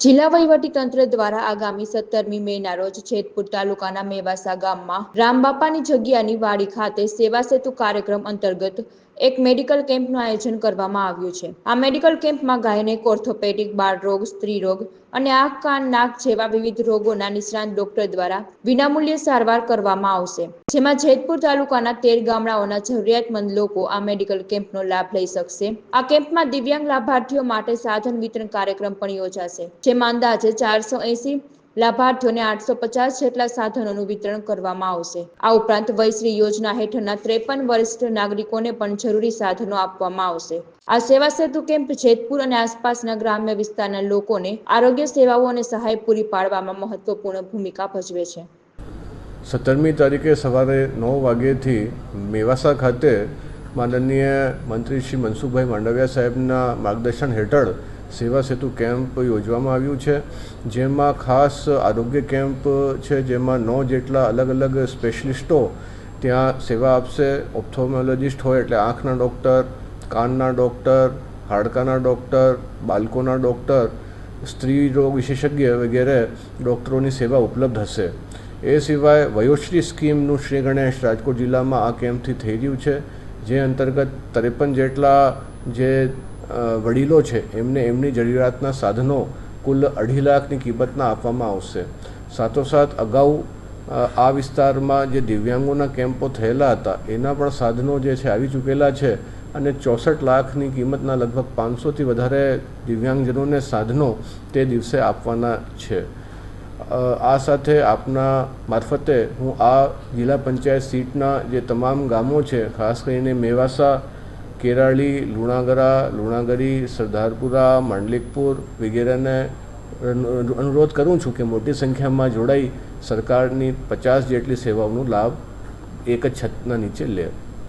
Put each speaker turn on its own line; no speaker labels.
જિલ્લા વહીવટી તંત્ર દ્વારા આગામી સત્તરમી મેના રોજ છેદપુર તાલુકાના મેવાસા ગામમાં રામબાપાની જગ્યાની વાડી ખાતે સેવા સેતુ કાર્યક્રમ અંતર્ગત એક મેડિકલ કેમ્પનું આયોજન કરવામાં આવ્યું છે. આ મેડિકલ કેમ્પમાં ગાયનેક ઓર્થોપેડિક સ્ત્રી રોગ અને આંખ કાન નાક જેવા વિવિધ રોગોના નિષ્ણાંત ડોક્ટર દ્વારા વિનામૂલ્યે સારવાર કરવામાં આવશે. જેમાં જેતપુર તાલુકાના તેર ગામડાઓના જરૂરિયાતમંદ લોકો આ મેડિકલ કેમ્પનો લાભ લઈ શકશે. આ કેમ્પમાં દિવ્યાંગ લાભાર્થીઓ માટે સાધન વિતરણ કાર્યક્રમ પણ યોજાશે. જેમાં અંદાજે ચારસો લાભાર્થીઓને આઠસો પચાસ જેટલા સાધનોનું વિતરણ કરવામાં આવશે. આ ઉપરાંત વયશ્રી યોજના હેઠળના ત્રેપન વરિષ્ઠ નાગરિકોને પણ જરૂરી સાધનો આપવામાં આવશે. આ સેવા સેતુ કેમ્પ જેતપુર અને આસપાસના ગ્રામ્ય વિસ્તારના લોકોને આરોગ્ય સેવાઓ અને સહાય પૂરી પાડવામાં મહત્વપૂર્ણ ભૂમિકા ભજવે છે.
સત્તરમી તારીખે સવારે નવ વાગ્યેથી મેવાસા ખાતે માનનીય મંત્રી શ્રી મનસુખભાઈ માંડવિયા સાહેબના માર્ગદર્શન હેઠળ સેવા સેતુ કેમ્પ યોજવામાં આવ્યું છે, જેમાં ખાસ આરોગ્ય કેમ્પ છે, જેમાં નવ જેટલા અલગ અલગ સ્પેશિલિસ્ટો ત્યાં સેવા આપશે. ઓપ્થોમોલોજિસ્ટ હોય એટલે આંખના ડૉક્ટર, કાનના ડૉક્ટર, હાડકાના ડૉક્ટર, બાળકોના ડૉક્ટર, સ્ત્રી રોગ વિશેષજ્ઞ વગેરે ડૉક્ટરોની સેવા ઉપલબ્ધ હશે. એ સિવાય વયોશ્રી સ્કીમનું શ્રી ગણેશ રાજકોટ જિલ્લામાં આ કેમ્પથી થઈ રહ્યું છે, જે અંતર્ગત ત્રેપન જેટલા જે વડીલો છે, એમને એમની જરૂરિયાતના સાધનો કુલ અઢી લાખની કિંમતના આપવામાં આવશે. સાથોસાથ અગાઉ આ વિસ્તારમાં જે દિવ્યાંગોના કેમ્પો થયેલા હતા, એના પણ સાધનો જે છે આવી ચૂકેલા છે અને ચોસઠ લાખની કિંમતના લગભગ પાંચસોથી વધારે દિવ્યાંગજનોને સાધનો તે દિવસે આપવાના છે. આ સાથે આપના મારફતે હું આ જિલ્લા પંચાયત સીટના જે તમામ ગામો છે, ખાસ કરીને મેવાસા કેરાળી લુણાગરા લુણાગરી સરદારપુરા માંડલિકપુર વગેરેને અનુરોધ કરું છું કે મોટી સંખ્યામાં જોડાઈ સરકારની પચાસ જેટલી સેવાઓનો લાભ એક જ છતના નીચે લે.